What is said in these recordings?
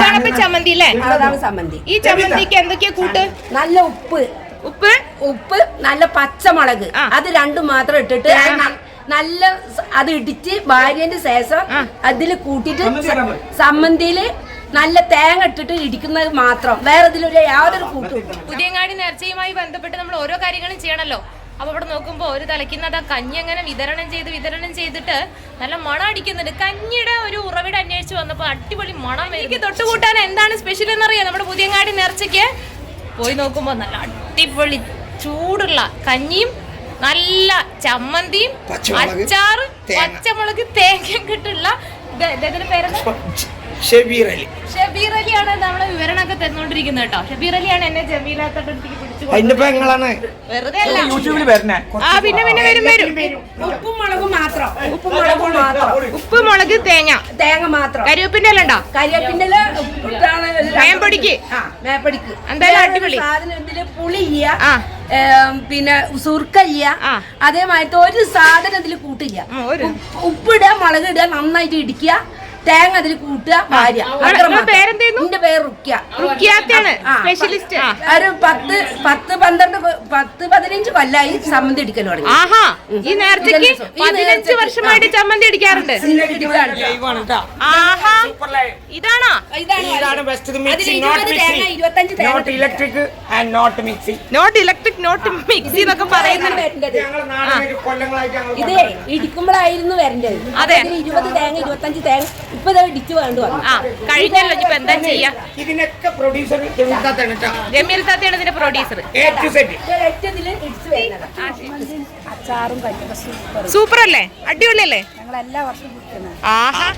ഇതാണ് ചമ്മന്തി അല്ലേ? ചമ്മന്തി. ഈ ചമ്മന്തിക്ക് എന്തൊക്കെയാ കൂട്ട്? നല്ല ഉപ്പ്. ഉപ്പ്? ഉപ്പ് നല്ല പച്ചമുളക്. അത് രണ്ടും മാത്രം ഇട്ടിട്ട് നല്ല അത് ഇടിച്ച് ഭാര്യന്റെ ശേഷം. അതിൽ കൂട്ടിയിട്ട് സമ്മന്തിയിൽ നല്ല തേങ്ങ ഇട്ടിട്ട് ഇടിക്കുന്നത് മാത്രം. വേറെ ഇതിലൊരു യാതൊരു കൂട്ടും. പുതിയങ്ങാടി നേർച്ചയുമായി ബന്ധപ്പെട്ട് നമ്മൾ ഓരോ കാര്യങ്ങളും ചെയ്യണല്ലോ. അപ്പൊ ഇവിടെ നോക്കുമ്പോൾ ഒരു തലയ്ക്കുന്നത് ആ കഞ്ഞി അങ്ങനെ വിതരണം ചെയ്ത് വിതരണം ചെയ്തിട്ട് നല്ല മണം അടിക്കുന്നുണ്ട്. കഞ്ഞിയുടെ ഒരു ഉറവിടം അന്വേഷിച്ച് വന്നപ്പോൾ അടിപൊളി മണം. എനിക്ക് തൊട്ടുകൂട്ടാൻ എന്താണ് സ്പെഷ്യൽ എന്നറിയാം? നമ്മുടെ പുതിയങ്ങാടി നേർച്ചയ്ക്ക് പോയി നോക്കുമ്പോൾ നല്ല അടിപൊളി ചൂടുള്ള കഞ്ഞിയും നല്ല ചമ്മന്തിയും അച്ചാറും പച്ചമുളക് തേങ്ങയും കിട്ടുള്ള ഇതിന്റെ പേരെന്താ? ഷബീർ അലി. ഷബീർ അലിയാണ് നമ്മളെ വിവരണമൊക്കെ തന്നുകൊണ്ടിരിക്കുന്നത് കേട്ടോ. ഷബീർ അലിയാണ് എന്നെ ജമീലാത്തോട്ടടുത്തേക്ക് അതിന്റെ പെങ്ങളാണ് വെറുതെ അല്ല. യൂട്യൂബിൽ വരണേ. ആ പിന്നെ പിന്നെ വരും വരും. ഉപ്പും മുളകും മാത്രം. ഉപ്പും മുളകും മാത്രം. ഉപ്പ് മുളക് തേങ്ങ. തേങ്ങ മാത്രം. കരിവേപ്പിന്റെ എല്ലാം ഉണ്ടോ? കരിവേപ്പിന്റെ ആ, മേമ്പൊടിക്ക്. എന്തായാലും അടിപൊളി. സാധനം ഇതിൽ ആ. പിന്നെ സുർക്കയില്ല. ആ. അതേമാതിരത്തെ ഒരു സാധനം ഇതിൽ കൂട്ടില്ല. ഉപ്പ്- ഉപ്പിടുക മുളക് ഇടുക നന്നായിട്ട് ഇടിക്കുക. തേങ്ങ അതിൽ കൂട്ടുക ഭാര്യ? എന്റെ പേര് റുക്യ സ്പെഷ്യലിസ്റ്റ് ഒരു പത്ത് പത്ത് പന്ത്രണ്ട് പത്ത് പതിനഞ്ച് കൊല്ലായി ചമ്മന്തി അടിക്കൽ തുടങ്ങി. ആഹാ ഈ നേരത്തേക്ക് പതിനഞ്ച് വർഷമായിട്ട് ചമ്മന്തി അടിക്കാറുണ്ട്. ലൈവാണ് കേട്ടോ. ആഹാ ഇതാണോ? Not electric and not mixie not electric not mixie എന്നൊക്കെ പറയുന്നുണ്ട്. ഇത് ഇടിക്കുമ്പോഴായിരുന്നു വരേണ്ടത്. അതെ. ഇരുപത് തേങ്ങ ഇരുപത്തഞ്ച് തേങ്ങ. ഇപ്പൊ ഇത് ഇടിച്ചു വേണ്ട വന്നു ആ കഴിഞ്ഞല്ലോ എന്താ ചെയ്യാ? ഇതിനൊക്കെ പ്രൊഡ്യൂസർ ജമീൽത്താത്താണ് കേട്ടോ ജമീൽ താത്തയാണ് ഇതിന്റെ പ്രൊഡ്യൂസർ അച്ചാറും സൂപ്പർ സൂപ്പർ അല്ലേ അടിപൊളിയല്ലേ? ഞങ്ങൾ എല്ലാ വർഷവും ആഹാ.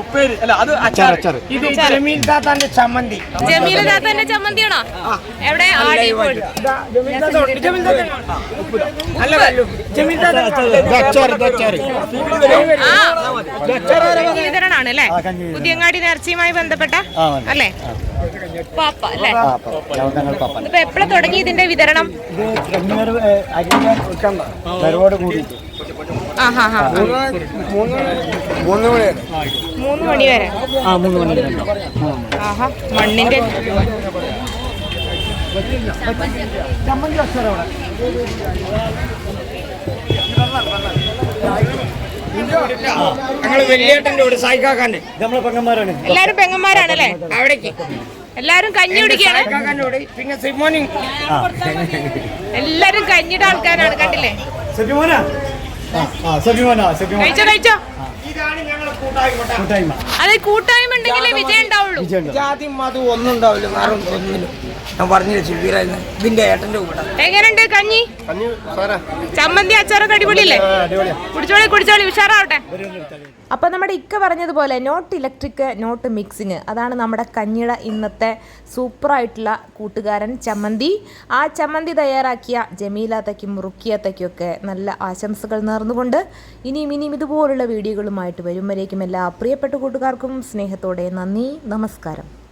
ഉപ്പേരി. അല്ല അത് അച്ചാർ ഇത് ജമീൽത്താത്താന്റെ ചമ്മന്തി. താത്തന്റെ ചമ്മന്തിയാണോ? എവിടെ? വിതരണാണ് അല്ലേ പുതിയങ്ങാടി നേർച്ചയുമായി ബന്ധപ്പെട്ട അല്ലേ? പാപ്പ അല്ലേ? ഇപ്പൊ എപ്പോഴാ തുടങ്ങി ഇതിന്റെ വിതരണം? മൂന്ന് മണി മൂന്ന് മണി വരെ. ആ മൂന്ന് മണി ആഹാ മണ്ണിന്റെ കൂടെ നമ്മളെ പെങ്ങന്മാരാണ്. എല്ലാരും പെങ്ങന്മാരാണ് അല്ലേ അവിടേക്ക്. എല്ലാരും കഞ്ഞി കുടിക്കാണ് പിന്നെ സിമോനി. എല്ലാരും കഞ്ഞിയുടെ ആൾക്കാരാണ് കണ്ടില്ലേ? സബിമോനാ സബിമോൻ കഴിച്ചോ കഴിച്ചോ. അത് കൂട്ടായ്മ ഉണ്ടെങ്കിലേ വിജയം ഉണ്ടാവുള്ളൂ. ജാതി മതം ഒന്നും ഉണ്ടാവില്ല വേറെ ഒന്നിലും. ഞാൻ പറഞ്ഞില്ല ശിവീരായിരുന്നു ഇതിന്റെ ഏട്ടന്റെ കൂടെ. എങ്ങനെയുണ്ട് കഞ്ഞി? ചമ്മന്തി അച്ചാറൊക്കെ അടിപൊളിയല്ലേ കുടിച്ചോളി കുടിച്ചോളി ഉഷാറാവട്ടെ. അപ്പോൾ നമ്മുടെ ഇക്ക പറഞ്ഞതുപോലെ നോട്ട് ഇലക്ട്രിക് നോട്ട് മിക്സിങ്. അതാണ് നമ്മുടെ കഞ്ഞിയുടെ ഇന്നത്തെ സൂപ്പറായിട്ടുള്ള കൂട്ടുകാരൻ ചമ്മന്തി. ആ ചമ്മന്തി തയ്യാറാക്കിയ ജമീലാത്തയ്ക്കും റുക്കിയാത്തയ്ക്കും ഒക്കെ നല്ല ആശംസകൾ നേർന്നുകൊണ്ട് ഇനിയും ഇനിയും ഇതുപോലുള്ള വീഡിയോകളുമായിട്ട് വരും വരേക്കും എല്ലാ പ്രിയപ്പെട്ട കൂട്ടുകാർക്കും സ്നേഹത്തോടെ നന്ദി നമസ്കാരം.